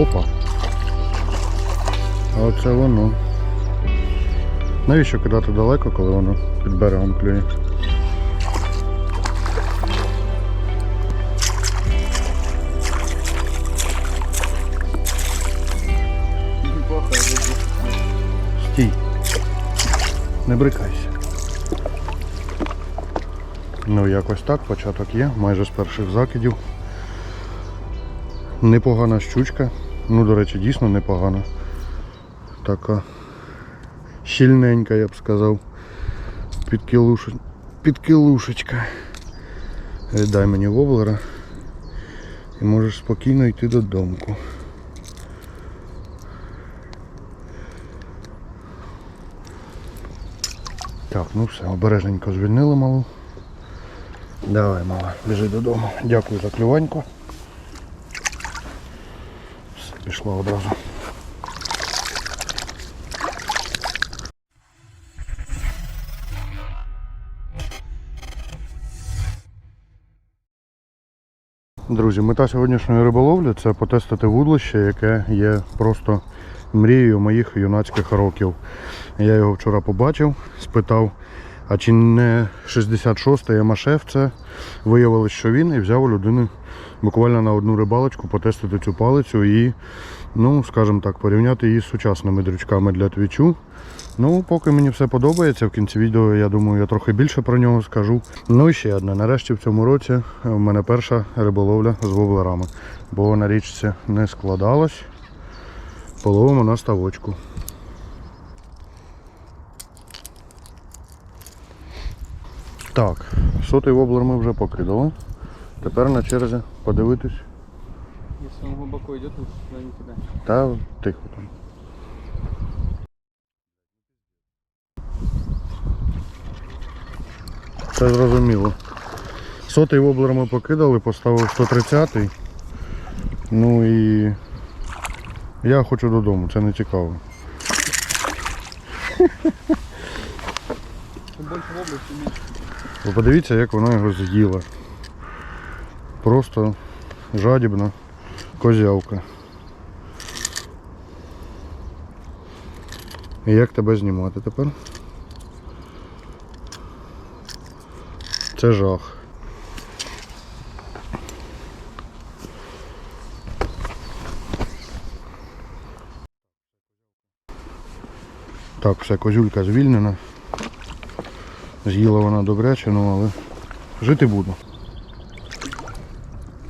Опа. А оце воно. Навіщо кидати далеко, коли воно під берегом клює? Стій. Не брикайся. Ну, якось так, початок є, майже з перших закидів. Непогана щучка. Ну, до речі, дійсно непогана. Така щільненька, я б сказав. Підкилуш... Підкилушечка. Дай мені воблера і можеш спокійно йти додому. Так, ну все, обережненько звільнили малу. Давай, мала, біжи додому. Дякую за клюваньку. Все, пішла одразу. Друзі, мета сьогоднішньої риболовлі це потестити вудлище, яке є просто мрією моїх юнацьких років. Я його вчора побачив, спитав, а чи не 66-й Ямашев це? Виявилось, що він і взяв у людини буквально на одну рибалочку потестити цю палицю і, ну, скажімо так, порівняти її з сучасними дрючками для твічу. Ну, поки мені все подобається, в кінці відео, я думаю, я трохи більше про нього скажу. Ну і ще одне. Нарешті в цьому році в мене перша риболовля з воблерами, бо на річці не складалось. Половимо на ставочку. Так, сотий воблер ми вже покидали. Тепер на черзі подивитись. Если он глубоко идет, лучше сюда не кидать. Та тихо там. Це зрозуміло. Сотий воблер ми покидали, поставив 130-й. Ну і я хочу додому, це не цікаво. Чем больше воблы, тем меньше. Ви подивіться, як вона його з'їла. Просто жадібна козявка. І як тебе знімати тепер? Це жах. Так, все, козюлька звільнена. З'їла вона добряче, ну але жити буду.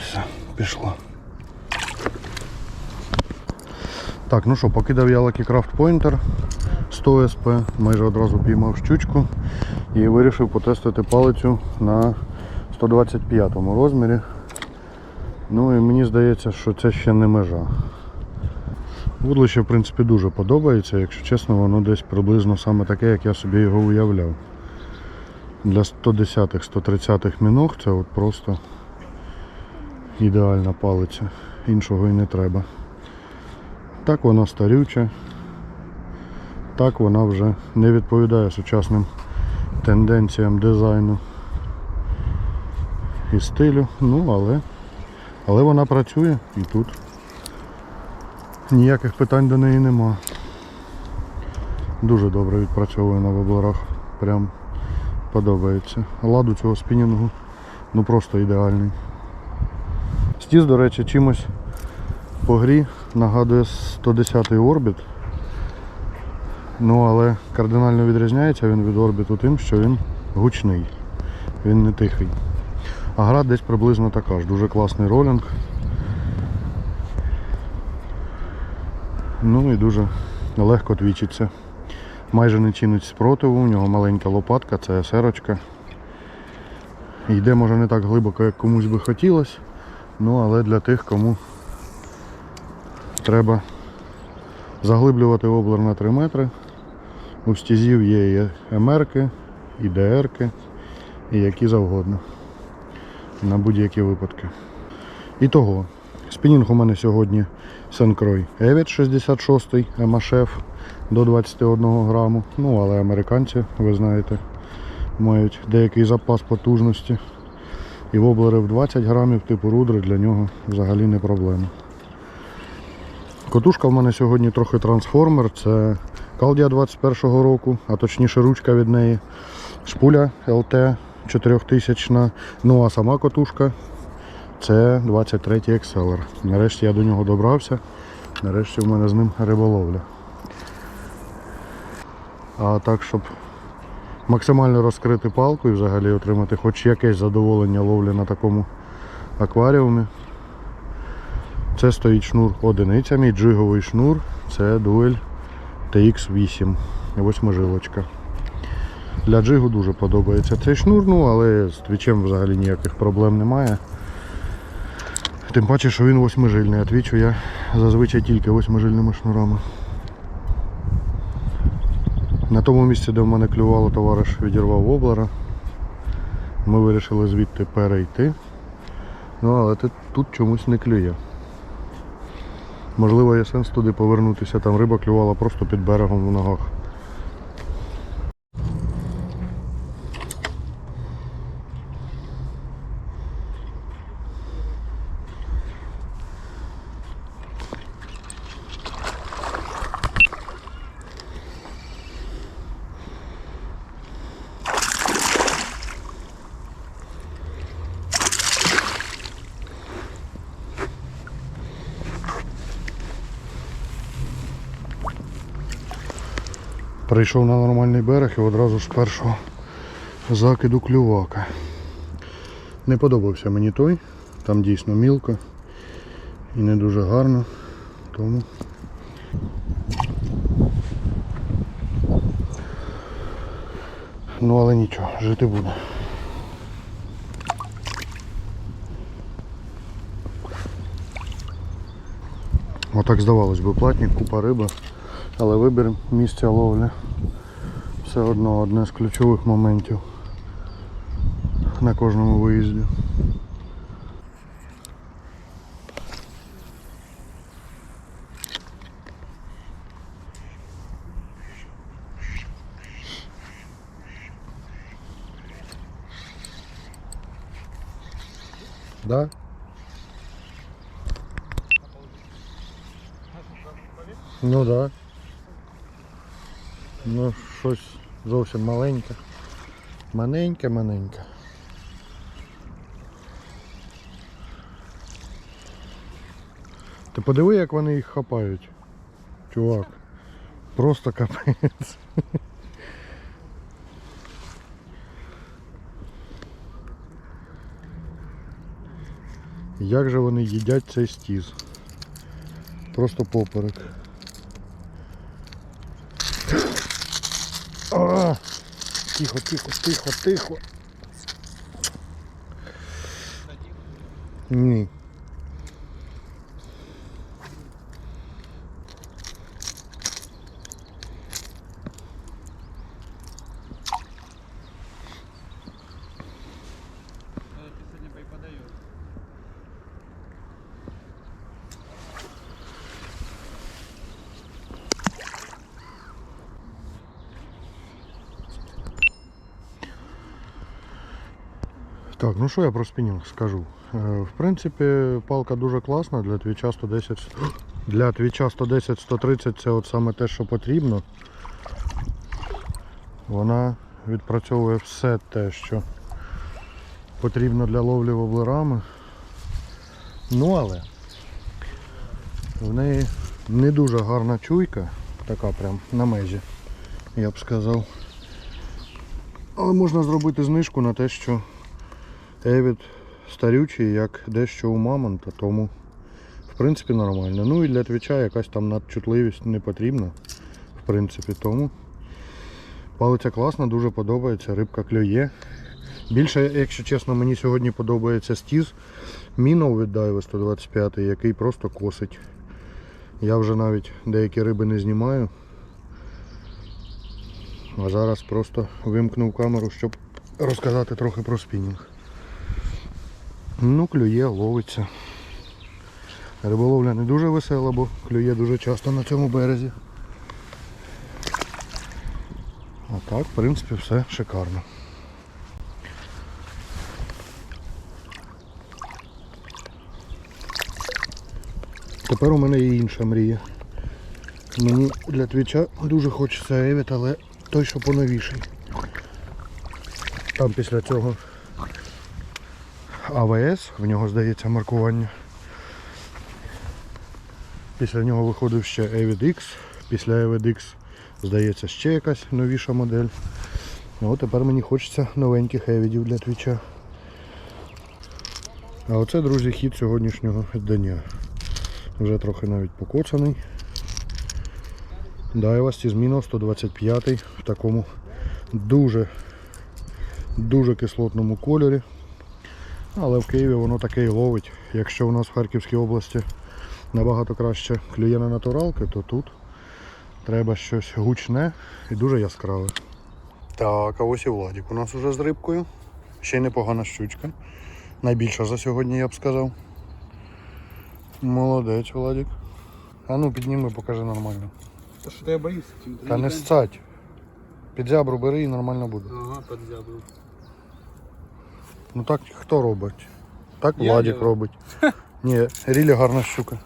Все, пішла. Так, ну що, покидав я Lucky Craft Pointer 100 СП, майже одразу піймав щучку і вирішив потестити палицю на 125 розмірі. Ну і мені здається, що це ще не межа. Вудлище, в принципі, дуже подобається, якщо чесно, воно десь приблизно саме таке, як я собі його уявляв. Для 110-х, 130-х міног це от просто ідеальна палиця. Іншого і не треба. Так вона старюча. Так вона вже не відповідає сучасним тенденціям дизайну і стилю. Ну, але, але вона працює і тут. Ніяких питань до неї нема. Дуже добре відпрацьовує на воблерах. Прям подобається. Лад у цього спінінгу ну просто ідеальний. Стіз, до речі, чимось по грі нагадує 110-й орбіт. Ну, але кардинально відрізняється він від орбіту тим, що він гучний, він не тихий. А гра десь приблизно така ж, дуже класний ролінг. Ну і дуже легко твічиться. Майже не чинить спротиву, у нього маленька лопатка, це серочка. Йде може не так глибоко, як комусь би хотілося, ну але для тих, кому треба заглиблювати облер на 3 метри. У стізів є і МРки, і ДРки, і які завгодно. На будь-які випадки. І того, спінінг у мене сьогодні Сенкрой Евіт 66 МАШФ до 21 граму. Ну, але американці, ви знаєте, мають деякий запас потужності. І воблери в 20 грамів типу рудри для нього взагалі не проблема. Котушка в мене сьогодні трохи трансформер. Це Калдія 21-го року, а точніше ручка від неї. Шпуля ЛТ 4000. Ну а сама котушка це 23 XLR. Нарешті я до нього добрався. Нарешті в мене з ним риболовля. А так, щоб максимально розкрити палку і взагалі отримати хоч якесь задоволення ловлі на такому акваріумі. Це стоїть шнур одиниця, мій джиговий шнур, це дуель TX8, восьмижилочка. Для джигу дуже подобається цей шнур, ну але з твічем взагалі ніяких проблем немає. Тим паче, що він восьмижильний, а твічу я зазвичай тільки восьмижильними шнурами. На тому місці, де в мене клювало, товариш відірвав воблера. Ми вирішили звідти перейти. Ну, але тут чомусь не клює. Можливо, є сенс туди повернутися, там риба клювала просто під берегом в ногах. Прийшов на нормальний берег і одразу з першого закиду клювака. Не подобався мені той, там дійсно мілко і не дуже гарно, тому ну але нічого, жити буде. Отак здавалось би платник, купа риби, але вибір місця ловлі все одно одне з ключових моментів на кожному виїзді. Да? Ну да. Ну, щось зовсім маленьке. Маленьке, маленьке. Ти подиви, як вони їх хапають. Чувак. Просто капець. Як же вони їдять цей стіз? Просто поперек. А! Тихо, тихо, тихо, тихо. Ні. Так, ну що я про спінінг скажу. Е, В принципі, палка дуже класна для твіча 110. Для твіча 110-130 це от саме те, що потрібно. Вона відпрацьовує все те, що потрібно для ловлі воблерами. Ну але в неї не дуже гарна чуйка, така прям на межі, я б сказав. Але можна зробити знижку на те, що Евід старючий, як дещо у мамонта, тому в принципі нормально. Ну і для твіча якась там надчутливість не потрібна. В принципі, тому палиця класна, дуже подобається, рибка клює. Більше, якщо чесно, мені сьогодні подобається стіз Мінов від Дайви 125, який просто косить. Я вже навіть деякі риби не знімаю. А зараз просто вимкнув камеру, щоб розказати трохи про спінінг. Ну, клює, ловиться. Риболовля не дуже весела, бо клює дуже часто на цьому березі. А так, в принципі, все шикарно. Тепер у мене є інша мрія. Мені для твіча дуже хочеться Евіт, але той, що поновіший. Там після цього АВС, в нього здається маркування. Після нього виходив ще Avid X, після Avid X здається ще якась новіша модель. Ну, тепер мені хочеться новеньких евідів для твіча. А оце, друзі, хід сьогоднішнього дня. Вже трохи навіть покоцаний. Дайвасті зміна 125 в такому дуже дуже кислотному кольорі. Але в Києві воно таке і ловить. Якщо у нас в Харківській області набагато краще клює на натуралки, то тут треба щось гучне і дуже яскраве. Так, а ось і Владик у нас уже з рибкою. Ще й непогана щучка. Найбільша за сьогодні, я б сказав. Молодець, Владик. А ну підніми, покажи нормально. Та що я боюсь? Та не сцать. Під зябру бери і нормально буде. Ага, під зябру. Ну так хто робить? Так Я Владик делаю. робить. Ні, рілі гарна щука.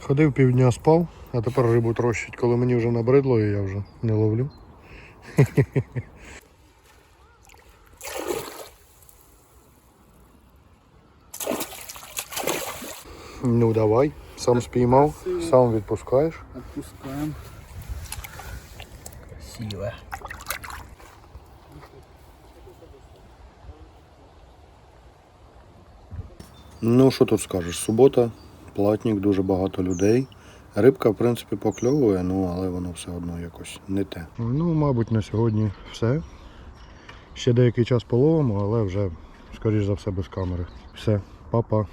Ходив півдня спав, а тепер рибу трощить, коли мені вже набридло і я вже не ловлю. Ну давай, сам спіймав, сам відпускаєш. Отпускаємо. Красиво. Ну, що тут скажеш? Субота, платник, дуже багато людей. Рибка, в принципі, покльовує, ну але воно все одно якось не те. Ну, мабуть, на сьогодні все. Ще деякий час половимо, але вже, скоріш за все, без камери. Все, па-па.